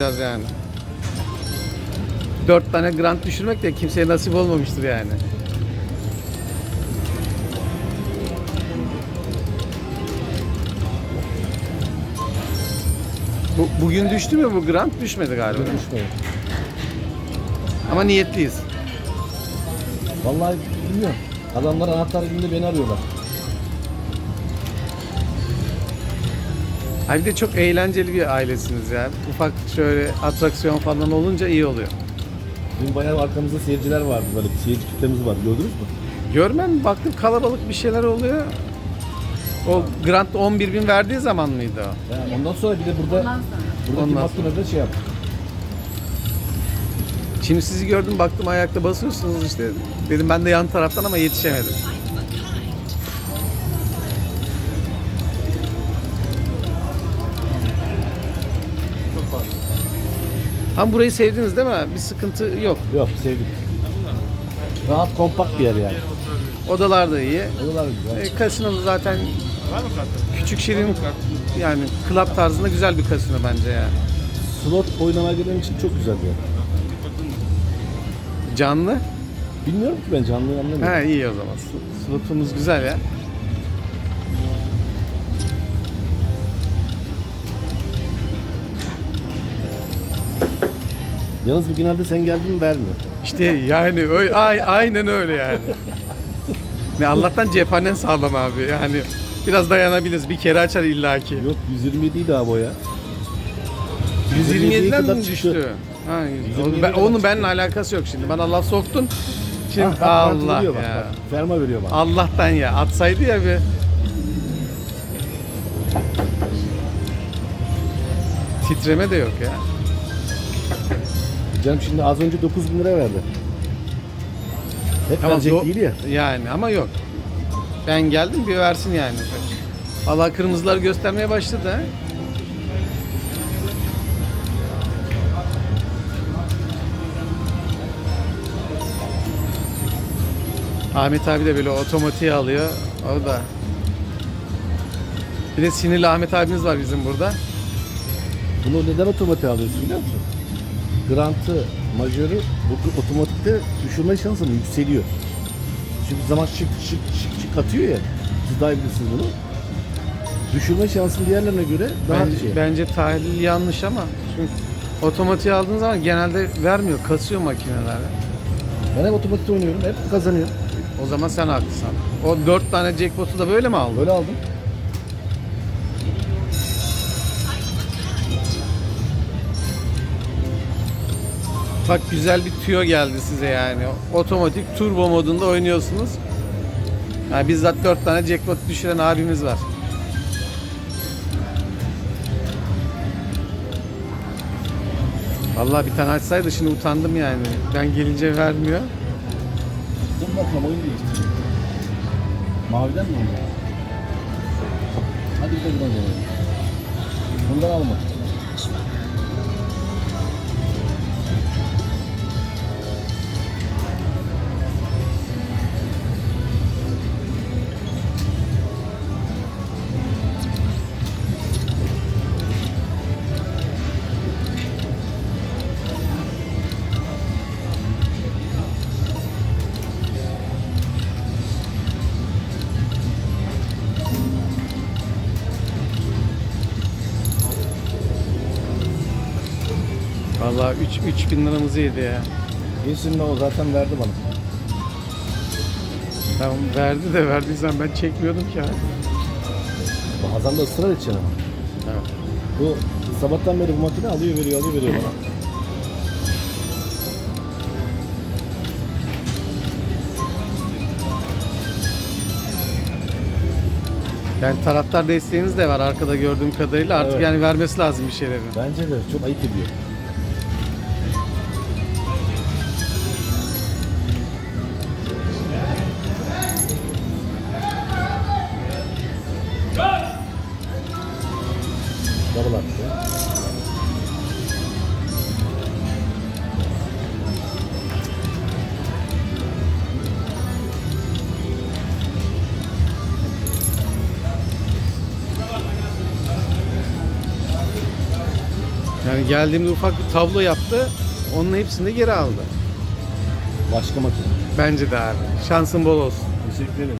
Biraz yani. Dört tane grant düşürmek de kimseye nasip olmamıştır yani. Bu, bugün düştü mü bu grant? Düşmedi galiba. Düşmedi. Ama niyetliyiz. Vallahi bilmiyorum. Adamlar anahtar günde beni arıyorlar. Ha bir de çok eğlenceli bir ailesiniz ya. Ufak şöyle atraksiyon falan olunca iyi oluyor. Dün bayağı arkamızda seyirciler vardı böyle bir seyirci kitlemiz var. Gördünüz mü? Görmem baktım kalabalık bir şeyler oluyor. O grant 11 bin verdiği zaman mıydı o? Yani ondan sonra bir de burada buradaki Ondan önünde şey yaptık. Şimdi sizi gördüm baktım ayakta basıyorsunuz işte. Dedim ben de yan taraftan ama yetişemedim. Ama burayı sevdiniz değil mi? Bir sıkıntı yok. Yok sevdik. Rahat kompakt bir yer yani. Odalar da iyi. Odalar güzel. E, kasino zaten küçük şirin yani club tarzında güzel bir kasino bence yani. Slot oynamaya gelen için çok güzel bir yer. Canlı. Bilmiyorum ki ben canlı anlamıyorum. Ha iyi o zaman. Sl- Slotumuz güzel ya. Yalnız bu genelde sen geldin mi vermiyor. İşte yani öyle, ay, aynen öyle yani. Ne Allah'tan cephanen sağlam abi. Yani biraz dayanabiliriz. Bir kere açar illaki. Yok 127 idi abi o ya. 127'den kadar mi çıktı. düştü? Ha, 127'ye onu ben, kadar onun çıktı. benimle alakası yok şimdi. Bana Allah soktun. Şimdi Ha, bak, Allah veriyor bak, ya. bak. Ferma veriyor bana. Allah'tan ya. Atsaydı ya bir. Titreme de yok ya. Canım şimdi az önce 9 bin lira verdi. Hep verecek do- değil ya. Yani ama yok. Ben geldim bir versin yani. Allah kırmızılar göstermeye başladı ha. Ahmet abi de böyle otomatiğe alıyor. O da. Bir de sinirli Ahmet abimiz var bizim burada. Bunu neden otomatik alıyorsun biliyor musun? Grantı, majörü bu otomatikte düşürme şansın yükseliyor. Çünkü zaman şık şık şık şık atıyor ya. Siz daha iyi bilirsiniz bunu. Düşürme şansın diğerlerine göre daha Bence, şey. bence tahlil yanlış ama çünkü otomatiğe aldığın zaman genelde vermiyor, kasıyor makineler. Ben hep otomatikte oynuyorum, hep kazanıyorum. O zaman sen haklısın. O dört tane jackpot'u da böyle mi aldın? Böyle aldım. Bak güzel bir tüyo geldi size yani. Otomatik turbo modunda oynuyorsunuz. Yani bizzat dört tane jackpot düşüren abimiz var. Vallahi bir tane açsaydı şimdi utandım yani. Ben gelince vermiyor. Dur bakalım oyun değişti. Maviden mi oynuyor? Hadi bir de buradan deneyelim. Bundan alma. Vallahi 3 3000 liramızı yedi ya. Yesin o zaten verdi bana. Tamam verdi de verdiysen ben çekmiyordum ki abi. Bazen de ısrar edeceksin ama. Evet. Bu sabahtan beri bu makine alıyor veriyor alıyor veriyor bana. Yani taraftar desteğiniz de var arkada gördüğüm kadarıyla artık Evet. yani vermesi lazım bir şeyleri. Bence de çok ayıp ediyor. Double attı. Yani geldiğimde ufak bir tablo yaptı. Onun hepsini de geri aldı. Başka makine. Bence de abi. Şansın bol olsun. Teşekkür ederim.